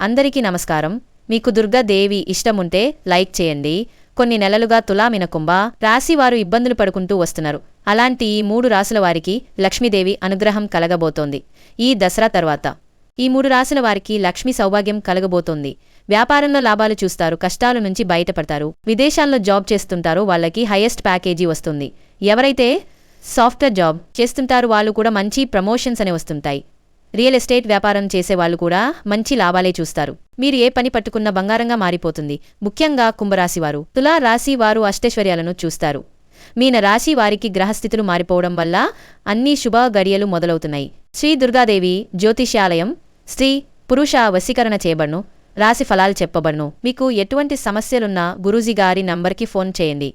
అందరికీ నమస్కారం. మీకు దుర్గాదేవి ఇష్టముంటే లైక్ చేయండి. కొన్ని నెలలుగా తులామినకుంభ రాశివారు రాశి వారు ఇబ్బందులు పడుకుంటూ వస్తున్నారు. అలాంటి ఈ మూడు రాసుల వారికి లక్ష్మీదేవి అనుగ్రహం కలగబోతోంది. ఈ దసరా తర్వాత. ఈ మూడు రాసుల వారికి లక్ష్మీ సౌభాగ్యం కలగబోతోంది. వ్యాపారంలో లాభాలు చూస్తారు కష్టాల నుంచి బయటపడతారు. విదేశాల్లో జాబ్ చేస్తుంటారో వాళ్ళకి హైయెస్ట్ ప్యాకేజీ వస్తుంది. ఎవరైతే సాఫ్ట్వేర్ జాబ్ చేస్తుంటారో వాళ్ళు కూడా మంచి ప్రమోషన్స్ అనే వస్తుంటాయి. రియల్ ఎస్టేట్ వ్యాపారం చేసేవాళ్ళు కూడా మంచి లాభాలే చూస్తారు. మీరు ఏ పని పట్టుకున్న బంగారంగా మారిపోతుంది. ముఖ్యంగా కుంభరాశివారు తులా రాశి వారు అష్టైశ్వర్యాలను చూస్తారు. మీన రాశి వారికి గ్రహస్థితులు మారిపోవడం వల్ల అన్ని శుభ గడియలు మొదలవుతున్నాయి. శ్రీ దుర్గాదేవి జ్యోతిష్యాలయం స్త్రీ పురుష వశీకరణ చేయబడును రాశి ఫలాలు చెప్పబడును. మీకు ఎటువంటి సమస్యలున్నా గురూజీ గారి నంబర్కి ఫోన్ చేయండి.